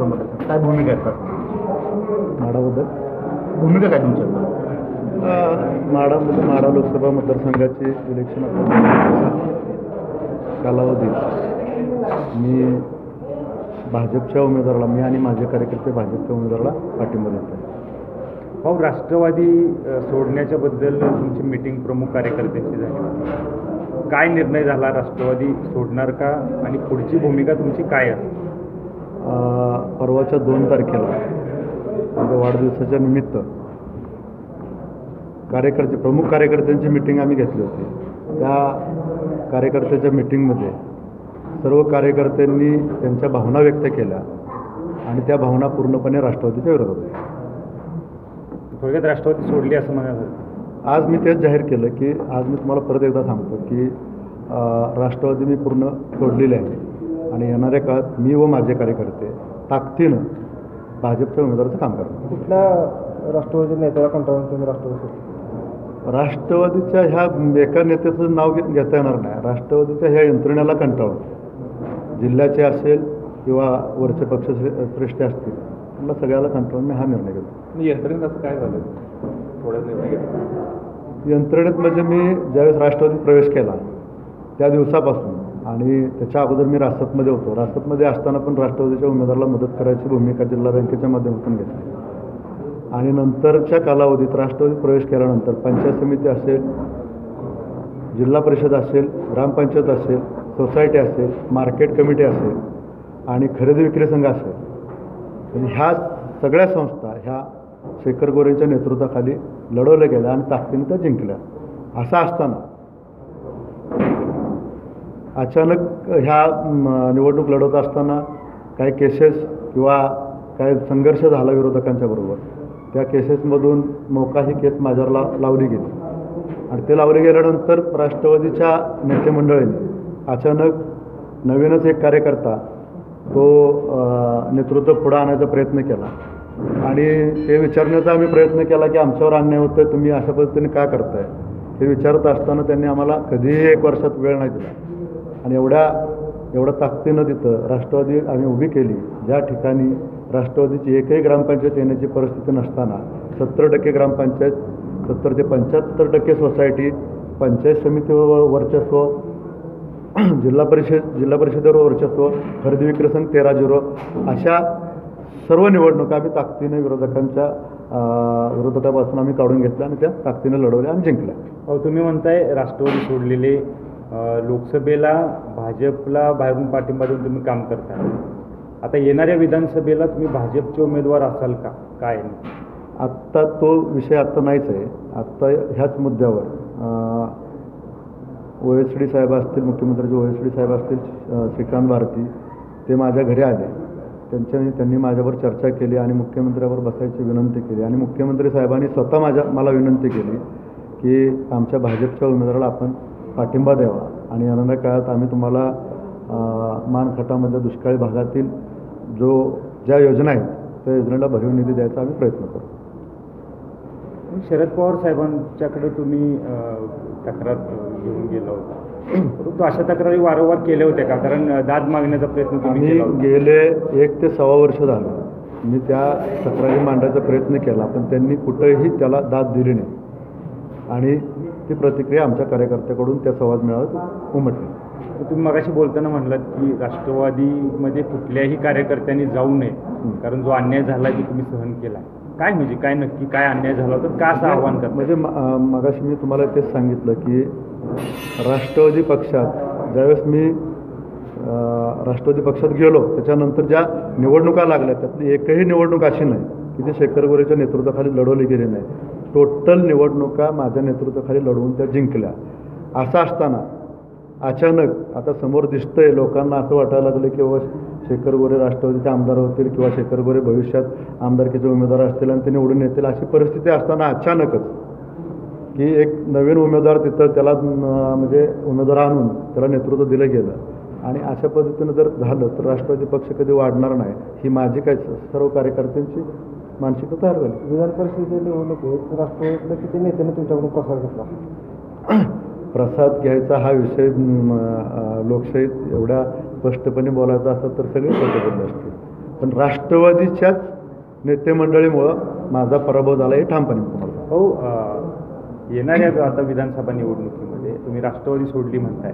मतदारसंघ काय भूमिका आहे का माडाबद्दल? भूमिका काय तुमच्या? माडामध्ये माडा लोकसभा मतदारसंघाचे इलेक्शन आता कालावधीत मी भाजपच्या उमेदवाराला मी आणि माझे कार्यकर्ते भाजपच्या उमेदवाराला पाठिंबा देतो भाऊ राष्ट्रवादी अ, सोडण्याच्या बद्दल तुमची मिटिंग प्रमुख कार्यकर्त्यांची झाली काय निर्णय झाला? राष्ट्रवादी सोडणार का? आणि पुढची भूमिका तुमची काय आहे? अं, परवाच्या दोन तारखेला माझ्या वाढदिवसाच्या निमित्त. कार्यकर्ते प्रमुख कार्यकर्त्यांची मिटिंग आम्ही घेतली होती. त्या कार्यकर्त्याच्या मिटिंगमध्ये सर्व कार्यकर्त्यांनी त्यांच्या भावना व्यक्त केल्या आणि त्या भावना पूर्णपणे राष्ट्रवादीच्या विरोधात होत्या. थोडक्यात राष्ट्रवादी सोडली असं म्हणायचं. आज मी तेच जाहीर केलं की आज मी तुम्हाला परत एकदा सांगतो की राष्ट्रवादी मी पूर्ण सोडलेली आहे. आणि येणाऱ्या काळात मी व माझे कार्यकर्ते ताकदीनं भाजपच्या उमेदवाराचं काम करणार. कुठल्या राष्ट्रवादी नेत्याला कंटाळून तुम्ही राष्ट्रवादी? राष्ट्रवादीच्या ह्या एका नेत्याचं नाव घे- घेता येणार नाही. राष्ट्रवादीच्या ह्या यंत्रणेला कंटाळून. जिल्ह्याचे असेल किंवा वरचे पक्ष श्रे- श्रेष्ठ असतील त्यांना सगळ्याला कंटाळून मी हा निर्णय घेतो. यंत्रणेत असं काय झालं? थोडं निर्णय घेतला यंत्रणेत म्हणजे मी ज्यावेळेस राष्ट्रवादीत प्रवेश केला त्या दिवसापासून आणि त्याच्या अगोदर मी रासपमध्ये होतो. रासपमध्ये असताना पण राष्ट्रवादीच्या उमेदवाराला मदत करायची भूमिका जिल्हा बँकेच्या माध्यमातून घेतली. आणि नंतरच्या कालावधीत राष्ट्रवादीत प्रवेश केल्यानंतर पंचायत समिती असेल जिल्हा परिषद असेल ग्रामपंचायत असेल सोसायटी असेल मार्केट कमिटी असेल आणि खरेदी विक्री संघ असेल. ह्या सगळ्या संस्था ह्या शेखर गोरेंच्या नेतृत्वाखाली लढवल्या गेल्या आणि ताकदीने त्या जिंकल्या. असं असताना अचानक ह्या निवडणूक लढवत असताना काही केसेस किंवा काही संघर्ष झाला विरोधकांच्या बरोबर. त्या केसेसमधून मोका ही केस माझ्यावर ला लावली गेली. आणि ते लावले गेल्यानंतर राष्ट्रवादीच्या नेतेमंडळीने अचानक नवीनच एक कार्यकर्ता तो नेतृत्व पुढं आणायचा प्रयत्न केला. आणि ते विचारण्याचा आम्ही प्रयत्न केला की आमच्यावर अन्याय होतं तुम्ही अशा पद्धतीने का करताय? हे विचारत असताना त्यांनी आम्हाला कधीही एक वर्षात वेळ नाही दिला. आणि एवढ्या एवढ्या ताकदीनं तिथं राष्ट्रवादी आम्ही उभी केली. ज्या ठिकाणी राष्ट्रवादीची एकही ग्रामपंचायत येण्याची परिस्थिती नसताना सत्तर टक्के ग्रामपंचायत सत्तर ते पंच्याहत्तर टक्के सोसायटी पंचायत समितीवर वर्चस्व जिल्हा परिषद जिल्हा परिषदेवर वर्चस्व खरेदी विक्री संघ तेरा झिरो अशा सर्व निवडणुका आम्ही ताकदीने विरोधकांच्या विरोधकापासून आम्ही काढून घेतल्या आणि त्या ताकदीने लढवल्या आणि जिंकल्या. तुम्ही म्हणताय राष्ट्रवादी सोडलेले लोकसभेला भाजपला बाहेरून पाठिंबा देऊन तुम्ही काम करता आता येणाऱ्या विधानसभेला तुम्ही भाजपचे उमेदवार असाल का? काय? आत्ता तो विषय आत्ता नाहीच आहे. आत्ता ह्याच मुद्द्यावर ओ एस डी साहेब असतील मुख्यमंत्र्याचे ओ एस डी साहेब असतील श्रीकांत भारती ते माझ्या घरी आले. त्यांच्या त्यांनी माझ्यावर चर्चा केली आणि मुख्यमंत्र्यावर बसायची विनंती केली. आणि मुख्यमंत्री साहेबांनी स्वतः माझ्या मला विनंती केली की आमच्या भाजपच्या उमेदवाराला आपण पाठिंबा द्यावा. आणि येणाऱ्या काळात आम्ही तुम्हाला मानखटामध्ये दुष्काळी भागातील जो ज्या योजना आहेत त्या योजनेला भरीव निधी द्यायचा आम्ही प्रयत्न करू. शरद पवार साहेबांच्याकडे तुम्ही तक्रार घेऊन गेला होता. परंतु अशा तक्रारी वारंवार केल्या होत्या का? कारण दाद मागण्याचा प्रयत्न तुम्ही गेले एक ते सव्वा वर्ष झालं. मी त्या तक्रारी मांडायचा प्रयत्न केला पण त्यांनी कुठेही त्याला दाद दिली नाही. आणि ती प्रतिक्रिया आमच्या कार्यकर्त्याकडून त्या संवाद मेळाव्यात उमटली. तर तुम्ही मगाशी बोलताना म्हणलात की राष्ट्रवादीमध्ये कुठल्याही कार्यकर्त्यांनी जाऊ नये कारण जो अन्याय झाला की तुम्ही सहन केला काय म्हणजे काय नक्की काय अन्याय झाला होता का असं आव्हान करता? म्हणजे मगाशी मी तुम्हाला तेच सांगितलं की राष्ट्रवादी पक्षात ज्यावेळेस मी राष्ट्रवादी पक्षात गेलो त्याच्यानंतर ज्या निवडणुका लागल्या त्यातली एकही निवडणूक अशी नाही की ती शेखर गोरेच्या नेतृत्वाखाली लढवली गेली नाही. टोटल निवडणुका माझ्या नेतृत्वाखाली लढवून त्या जिंकल्या. असं असताना अचानक आता समोर दिसतंय लोकांना असं वाटायला लागलं की बाबा शेखर गोरे राष्ट्रवादीचे आमदार होतील किंवा शेखर गोरे भविष्यात आमदारकीचे उमेदवार असतील आणि ते निवडून येतील अशी परिस्थिती असताना अचानकच की एक नवीन उमेदवार तिथं त्याला म्हणजे उमेदवार आणून त्याला नेतृत्व दिलं गेलं. आणि अशा पद्धतीनं जर झालं तर राष्ट्रवादी पक्ष कधी वाढणार नाही. ही माझी काय सर्व कार्यकर्त्यांची मानसिकता तयार झाली. विधान परिषदेच्या निवडणुकीत राष्ट्रवादीतल्या किती नेत्याने तुमच्याकडून प्रसार घेतला? प्रसाद घ्यायचा हा विषय लोकशाहीत एवढ्या स्पष्टपणे बोलायचा असेल तर सगळे पद्धती असतील. पण राष्ट्रवादीच्याच नेते मंडळीमुळं माझा पराभव झाला हे ठामपणे अ, येणाऱ्या आता विधानसभा निवडणुकीमध्ये तुम्ही राष्ट्रवादी सोडली म्हणताय.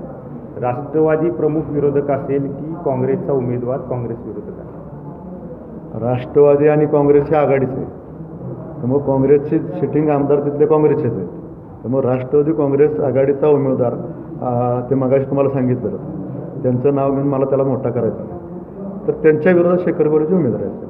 राष्ट्रवादी प्रमुख विरोधक असेल की काँग्रेसचा उमेदवार काँग्रेस विरोधक असेल? राष्ट्रवादी आणि काँग्रेसची आघाडीच आहे. त्यामुळे काँग्रेसचे सिटिंग आमदार तिथले काँग्रेसचेच आहेत. त्यामुळे राष्ट्रवादी काँग्रेस आघाडीचा उमेदवार ते मगाशी तुम्हाला सांगितलं. त्यांचं नाव घेऊन मला त्याला मोठा करायचा तर त्यांच्या विरोधात शेखर गोरेचे उमेदवार आहेत.